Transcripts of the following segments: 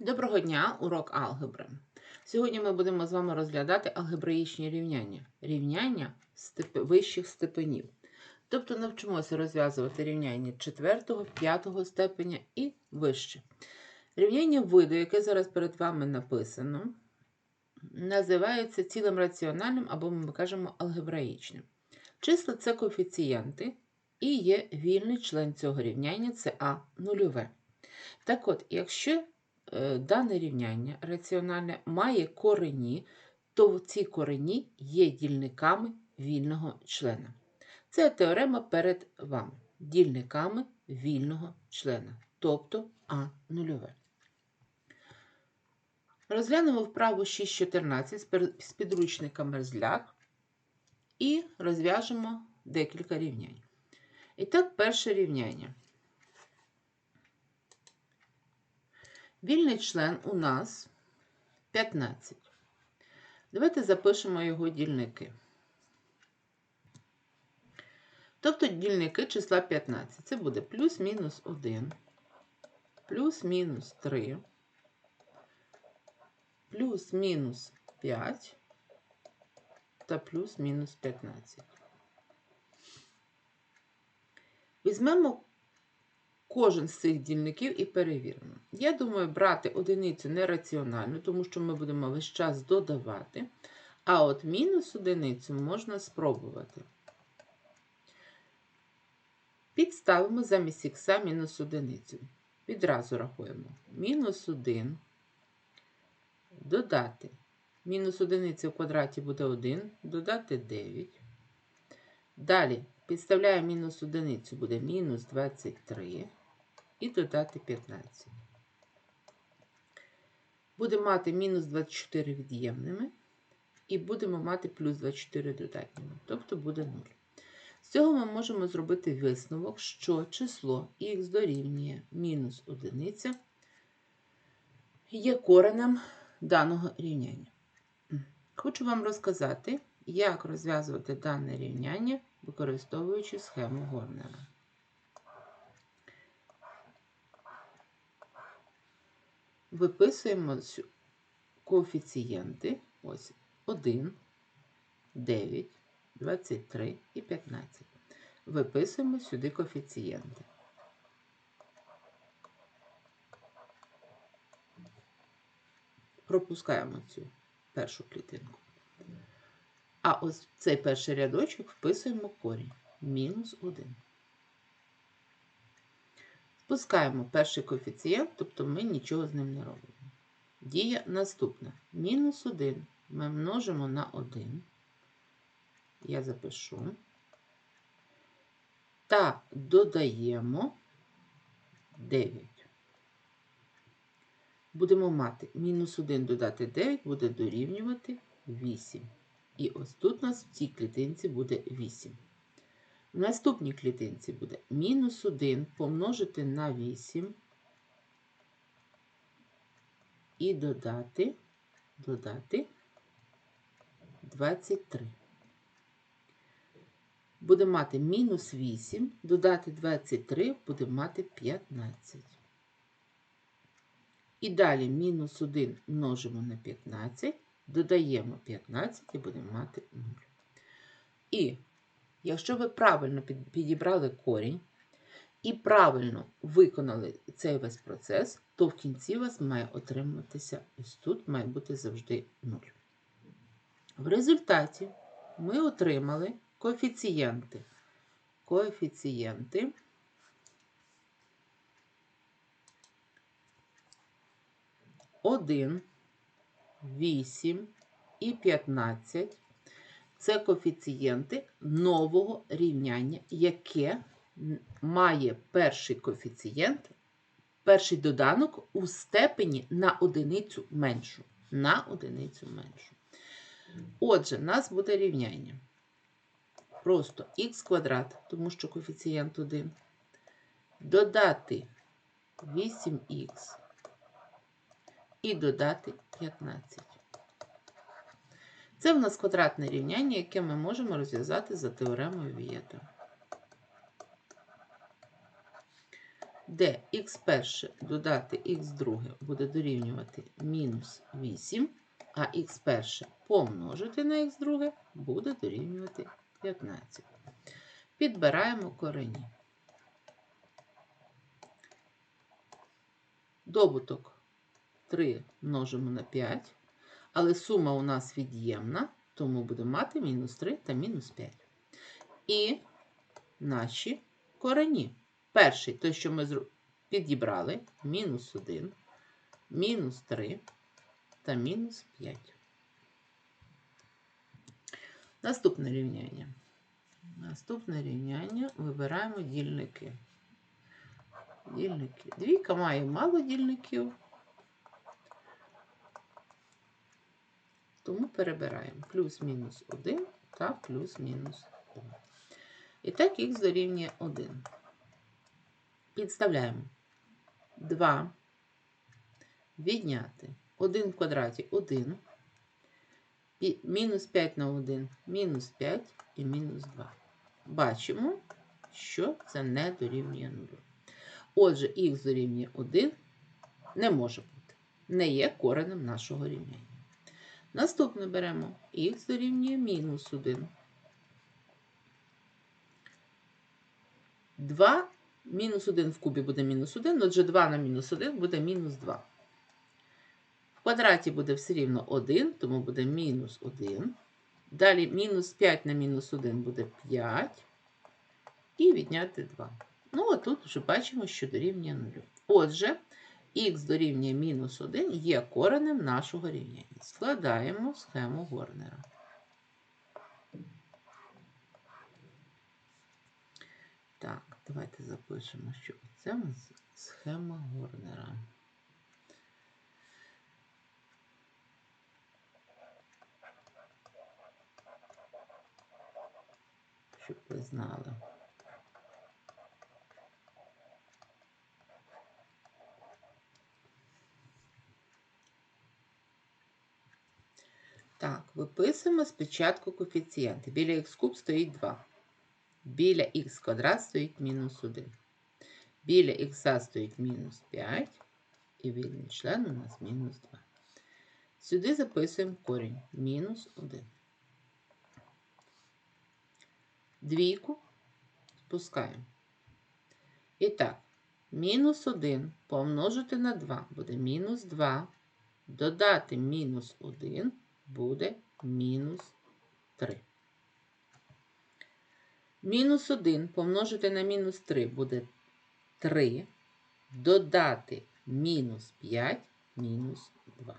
Доброго дня, урок алгебри. Сьогодні ми будемо з вами розглядати алгебраїчні рівняння, рівняння степ- вищих степенів. Тобто навчимося розв'язувати рівняння 4, 5 степеня і вище. Рівняння виду, яке зараз перед вами написано, називається цілим раціональним або ми кажемо алгебраїчним. Числа це коефіцієнти і є вільний член цього рівняння це А нульове. Так от, якщо дане рівняння раціональне має корені, то ці корені є дільниками вільного члена. Це теорема перед вами. Дільниками вільного члена, тобто А нульове. Розглянемо вправу 6.14 з пер- з підручника Мерзляк і розв'яжемо декілька рівнянь. І так, перше рівняння. Вільний член у нас 15. Давайте запишемо його дільники. Тобто дільники числа 15. Це буде плюс-мінус 1, плюс-мінус 3, плюс-мінус 5 та плюс-мінус 15. Візьмемо кожен з цих дільників і перевіримо. Я думаю, брати одиницю нераціонально, тому що ми будемо весь час додавати. А от мінус одиницю можна спробувати. Підставимо замість х мінус одиницю. Відразу рахуємо. Мінус 1 додати. Мінус одиниця в квадраті буде 1, додати 9. Далі підставляємо мінус одиницю, буде мінус 23 і додати 15. Будемо мати мінус 24 від'ємними і будемо мати плюс 24 додатніми, тобто буде 0. З цього ми можемо зробити висновок, що число х дорівнює мінус 1 є коренем даного рівняння. Хочу вам розказати, як розв'язувати дане рівняння, використовуючи схему Горнера. Виписуємо коефіцієнти. Ось 1, 9, 23 і 15. Виписуємо сюди коефіцієнти. Пропускаємо цю першу клітинку. А ось в цей перший рядочок вписуємо корінь. Мінус 1. Спускаємо перший коефіцієнт, тобто ми нічого з ним не робимо. Дія наступна. Мінус 1 ми множимо на 1. Я запишу. Та додаємо 9. Будемо мати мінус 1 додати 9 буде дорівнювати 8. І ось тут у нас в цій клітинці буде 8. В наступній клітинці буде мінус 1 помножити на 8 і додати, додати 23. Будемо мати мінус 8, додати 23, будемо мати 15. І далі мінус 1 множимо на 15, додаємо 15 і будемо мати 0. І якщо ви правильно підібрали корінь і правильно виконали цей весь процес, то в кінці у вас має отримуватися ось тут має бути завжди 0. В результаті ми отримали коефіцієнти. Коефіцієнти 1, 8 і 15 це коефіцієнти нового рівняння, яке має перший коефіцієнт, перший доданок у степені на одиницю меншу. На одиницю меншу. Отже, в нас буде рівняння. Просто х квадрат, тому що коефіцієнт 1. Додати 8х і додати 15. Це в нас квадратне рівняння, яке ми можемо розв'язати за теоремою Вієта. де х перше додати х друге буде дорівнювати мінус 8, а х перше помножити на х друге буде дорівнювати 15. Підбираємо корені. Добуток 3 множимо на 5, але сума у нас від'ємна, тому будемо мати мінус 3 та мінус 5. І наші корені. Перший, той, що ми підібрали, мінус 1, мінус 3 та мінус 5. Наступне рівняння. Наступне рівняння вибираємо дільники. Дільники. Двійка має мало дільників, тому перебираємо плюс-мінус 1 та плюс-мінус 2. І так х дорівнює 1. Підставляємо 2. Відняти 1 в квадраті 1. Мінус 5 на 1, мінус 5 і мінус 2. Бачимо, що це не дорівнює 0. Отже, х дорівнює 1 не може бути. Не є коренем нашого рівняння. Наступне беремо х дорівнює мінус 1. 2 мінус 1 в кубі буде мінус 1, отже 2 на мінус 1 буде мінус 2. В квадраті буде все рівно 1, тому буде мінус 1. Далі мінус 5 на мінус 1 буде 5. І відняти 2. Ну, а тут вже бачимо, що дорівнює 0. Отже, х дорівнює мінус 1 є коренем нашого рівняння. Складаємо схему Горнера. Так, давайте запишемо, що це у нас схема Горнера. Щоб ви знали. Так, виписуємо спочатку коефіцієнти. Біля х куб стоїть 2. Біля х квадрат стоїть мінус 1. Біля х стоїть мінус 5. І вільний член у нас мінус 2. Сюди записуємо корінь мінус 1. Двійку спускаємо. І так, мінус 1 помножити на 2 буде мінус 2. Додати мінус 1 буде мінус 3. Мінус 1 помножити на мінус 3 буде 3. Додати мінус 5 мінус 2.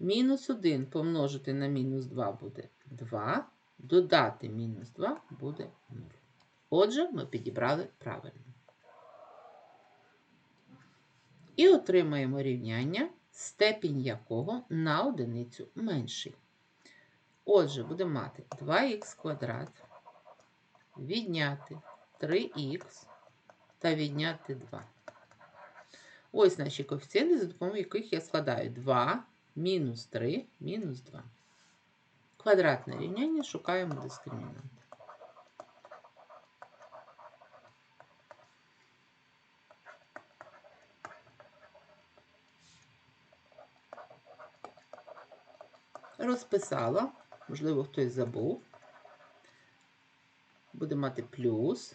Мінус 1 помножити на мінус 2 буде 2. Додати мінус 2 буде 0. Отже, ми підібрали правильно. І отримаємо рівняння, степінь якого на одиницю менший. Отже, будемо мати 2х квадрат, відняти 3х та відняти 2. Ось наші коефіцієнти, за допомогою яких я складаю 2 мінус 3 мінус 2. Квадратне рівняння шукаємо дискримінант. Розписала, можливо, хтось забув. Буде мати плюс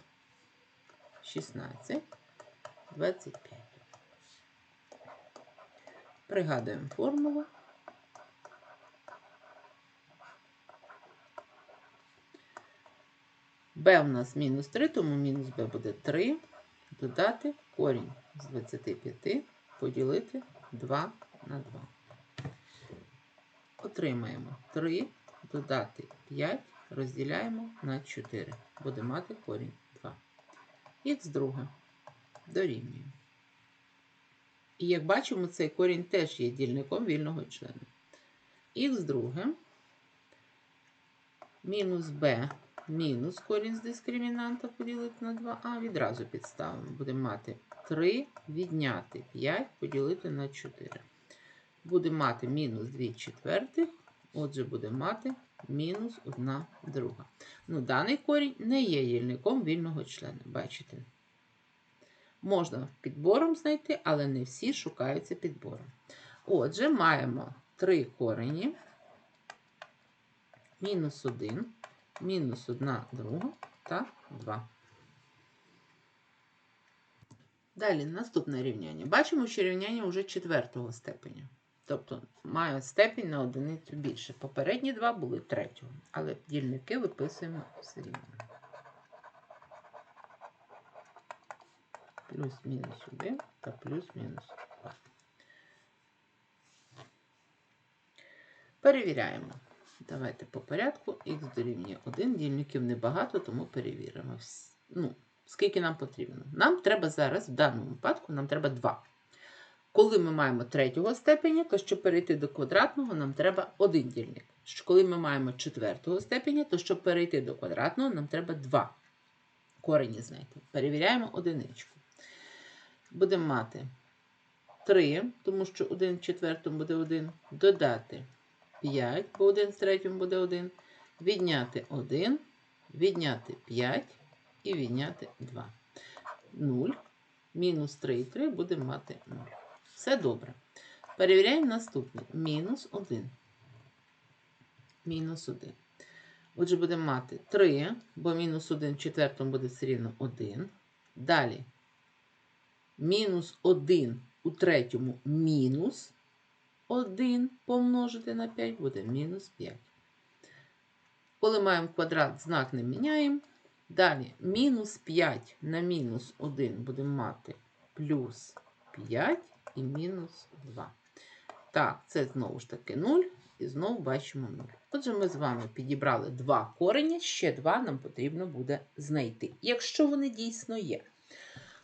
16, 25. Пригадуємо формулу. b у нас мінус 3, тому мінус b буде 3. Додати корінь з 25, поділити 2 на 2. Отримаємо 3, додати 5, розділяємо на 4. Буде мати корінь 2. Х друге дорівнює. І як бачимо, цей корінь теж є дільником вільного члена. Х друге мінус b мінус корінь з дискримінанта поділити на 2а. Відразу підставимо. Будемо мати 3 відняти 5 поділити на 4. Буде мати мінус 2 четвертих, отже, буде мати мінус 1 друга. Ну, даний корінь не є дільником вільного члена, бачите? Можна підбором знайти, але не всі шукаються підбором. Отже, маємо три корені. Мінус 1, мінус 1 друга та 2. Далі наступне рівняння. Бачимо, що рівняння вже четвертого степеня. Тобто має степінь на одиницю більше. Попередні два були третього, але дільники виписуємо все рівно. Плюс-мінус 1 та плюс-мінус 2. Перевіряємо. Давайте по порядку. Х дорівнює 1. Дільників небагато, тому перевіримо. Ну, скільки нам потрібно. Нам треба зараз, в даному випадку, нам треба 2. Коли ми маємо третього степеня, то щоб перейти до квадратного, нам треба один дільник. Коли ми маємо четвертого степеня, то щоб перейти до квадратного, нам треба 2 корені знайти. Перевіряємо одиничку. Будемо мати 3, тому що 1 в четвертому буде 1. Додати 5, бо 1 в третьому буде 1. Відняти 1, відняти 5 і відняти 2. 0. Мінус 3 і 3 будемо мати 0. Все добре. Перевіряємо наступне. Мінус 1. Мінус 1. Отже, будемо мати 3, бо мінус 1 в четвертому буде все рівно 1. Далі. Мінус 1 у третьому мінус 1 помножити на 5 буде мінус 5. Коли маємо квадрат, знак не міняємо. Далі мінус 5 на мінус 1 будемо мати плюс 5 і мінус 2. Так, це знову ж таки 0 і знову бачимо 0. Отже, ми з вами підібрали два корені, ще два нам потрібно буде знайти, якщо вони дійсно є.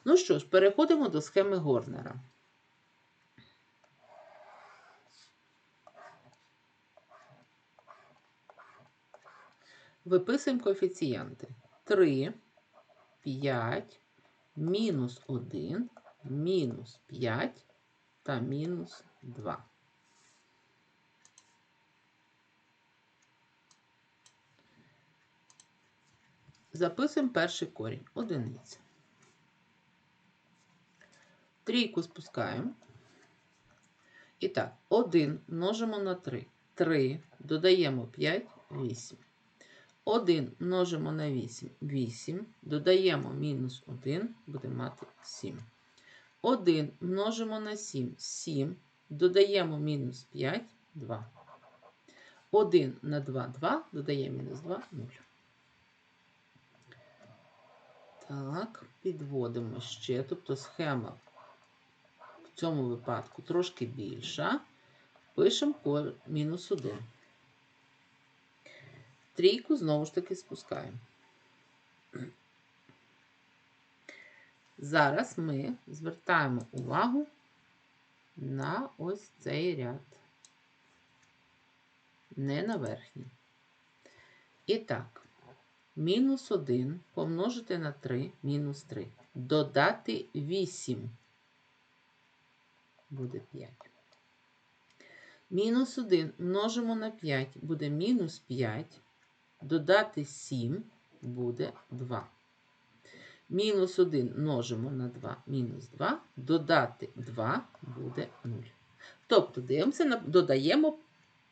Ну що ж, переходимо до схеми Горнера. Виписуємо коефіцієнти. 3, 5, мінус 1, мінус 5 та мінус 2. Записуємо перший корінь. Одиниця. Трійку спускаємо. І так, 1 множимо на 3. 3 додаємо 5, 8. 1 множимо на 8, 8. Додаємо мінус 1, будемо мати 7. 1 множимо на 7, 7. Додаємо мінус 5, 2. 1 на 2, 2. Додаємо мінус 2, 0. Так, підводимо ще. Тобто схема в цьому випадку трошки більша. Пишемо мінус 1. Трійку знову ж таки спускаємо. Зараз ми звертаємо увагу на ось цей ряд, не на верхній. І так, мінус 1 помножити на 3, мінус 3. Додати 8 буде 5. Мінус 1 множимо на 5 буде мінус 5. Додати 7 буде 2. Мінус 1 множимо на 2, мінус 2. Додати 2 буде 0. Тобто, дивимося, додаємо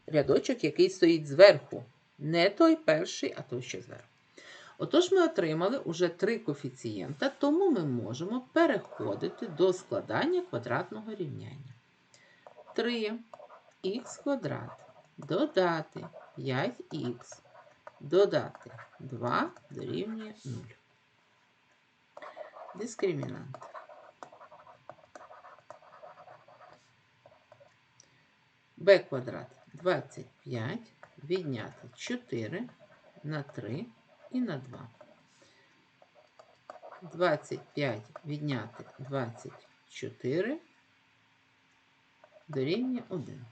рядочок, який стоїть зверху. Не той перший, а той, що зверху. Отож, ми отримали уже три коефіцієнта, тому ми можемо переходити до складання квадратного рівняння. 3х квадрат додати 5х додати 2 дорівнює 0. Дискримінант. b квадрат 25 відняти 4 на 3 і на 2. 25 відняти 24 дорівнює 1.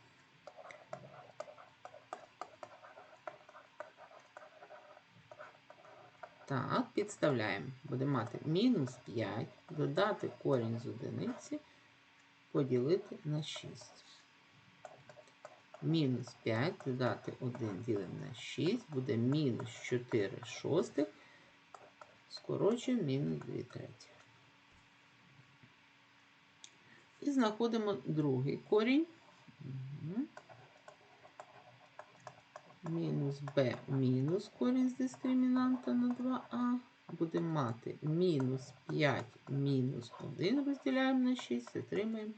Так, підставляємо. Будемо мати мінус 5, додати корінь з одиниці, поділити на 6. Мінус 5, додати 1 ділимо на 6, буде мінус 4 шостих, скорочуємо мінус 2 треті. І знаходимо другий корінь. Мінус b мінус корінь з дискримінанта на 2а. Будемо мати мінус 5 мінус 1 розділяємо на 6, отримаємо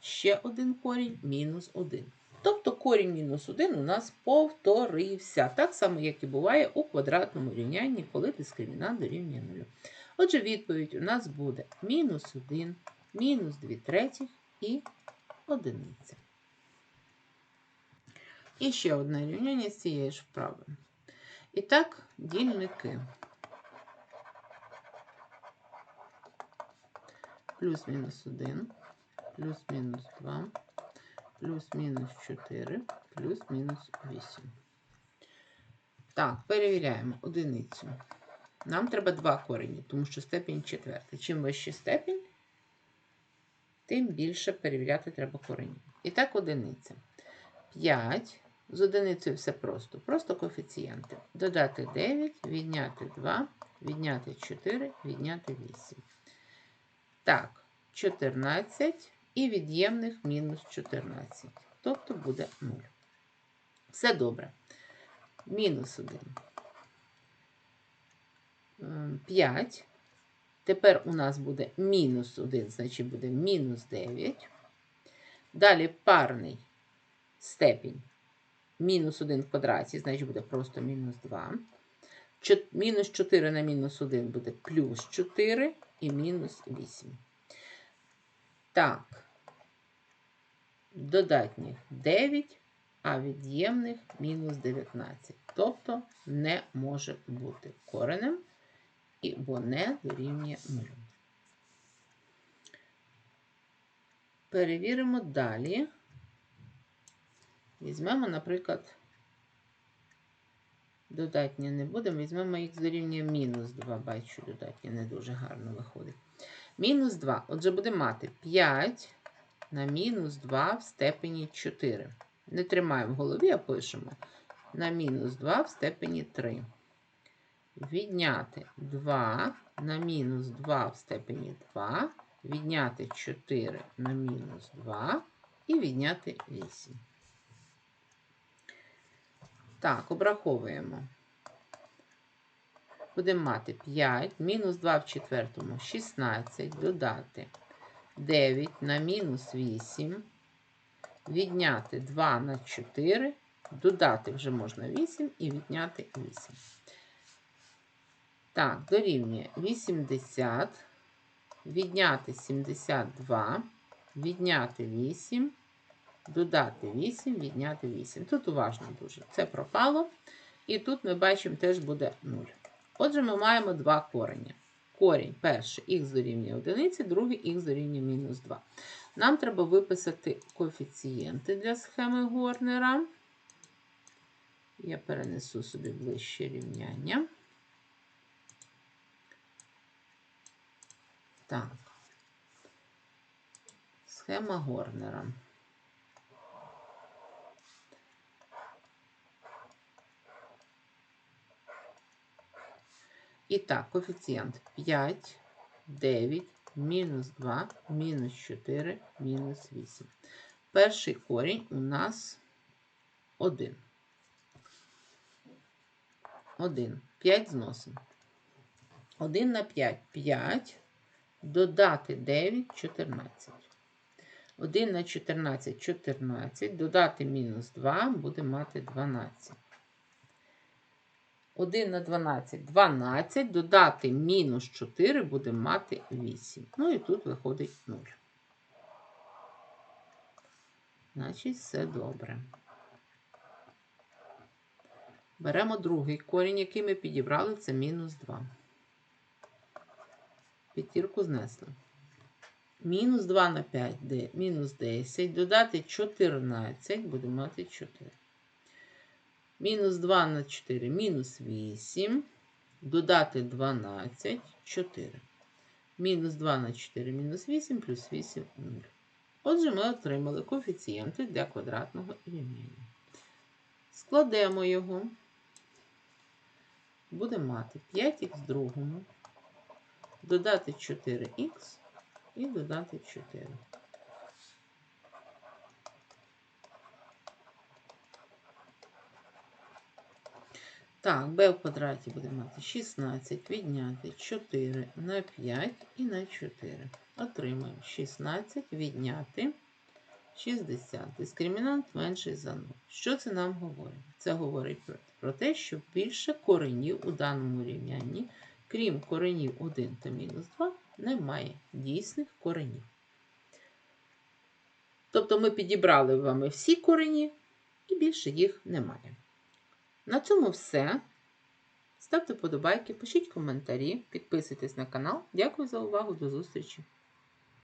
ще один корінь мінус 1. Тобто корінь мінус 1 у нас повторився. Так само, як і буває у квадратному рівнянні, коли дискримінант дорівнює 0. Отже, відповідь у нас буде мінус 1, мінус 2 третіх і одиниця. І ще одне рівняння з цієї ж вправи. І так, дільники. Плюс-мінус 1, плюс-мінус 2, плюс-мінус 4, плюс-мінус 8. Так, перевіряємо одиницю. Нам треба два корені, тому що степінь четверта. Чим вищий степінь, тим більше перевіряти треба корені. І так, одиниця. 5. З одиницею все просто. Просто коефіцієнти. Додати 9, відняти 2, відняти 4, відняти 8. Так, 14 і від'ємних мінус 14. Тобто буде 0. Все добре. Мінус 1. 5. Тепер у нас буде мінус 1, значить буде мінус 9. Далі парний степінь. Мінус 1 в квадраті, значить буде просто мінус 2. Мінус 4 на мінус 1 буде плюс 4 і мінус 8. Так. Додатніх 9, а від'ємних мінус 19. Тобто не може бути коренем, бо не дорівнює 0. Перевіримо далі. Візьмемо, наприклад, додатнє не будемо, візьмемо х дорівнює мінус 2. Бачу, додатнє не дуже гарно виходить. Мінус 2. Отже, будемо мати 5 на мінус 2 в степені 4. Не тримаємо в голові, а пишемо на мінус 2 в степені 3. Відняти 2 на мінус 2 в степені 2. Відняти 4 на мінус 2 і відняти 8. Так, обраховуємо. Будемо мати 5, мінус 2 в четвертому 16, додати 9 на мінус 8, відняти 2 на 4, додати вже можна 8 і відняти 8. Так, дорівнює 80, відняти 72, відняти 8, додати 8, відняти 8. Тут уважно дуже. Це пропало. І тут ми бачимо, теж буде 0. Отже, ми маємо два корення. Корінь перший х дорівнює 1, другий х дорівнює мінус 2. Нам треба виписати коефіцієнти для схеми Горнера. Я перенесу собі ближче рівняння. Так. Схема Горнера. І так, коефіцієнт 5, 9, мінус 2, мінус 4, мінус 8. Перший корінь у нас 1. 1. 5 зносимо. 1 на 5 5. Додати 9 14. 1 на 14 14. Додати мінус 2 буде мати 12. 1 на 12 12, додати мінус 4 буде мати 8. Ну і тут виходить 0. Значить, все добре. Беремо другий корінь, який ми підібрали, це мінус 2. П'ятірку знесли. Мінус 2 на 5, мінус 10, додати 14, буде мати 4. Мінус 2 на 4, мінус 8. Додати 12, 4. Мінус 2 на 4, мінус 8, плюс 8, 0. Отже, ми отримали коефіцієнти для квадратного рівняння. Складемо його. Будемо мати 5х в другому, додати 4х і додати 4. Так, b в квадраті буде мати 16 відняти 4 на 5 і на 4. Отримаємо 16 відняти 60. Дискримінант менший за 0. Що це нам говорить? Це говорить про, те, що більше коренів у даному рівнянні, крім коренів 1 та мінус 2, немає дійсних коренів. Тобто ми підібрали вами всі корені, і більше їх немає. На цьому все. Ставте подобайки, пишіть коментарі, підписуйтесь на канал. Дякую за увагу, до зустрічі!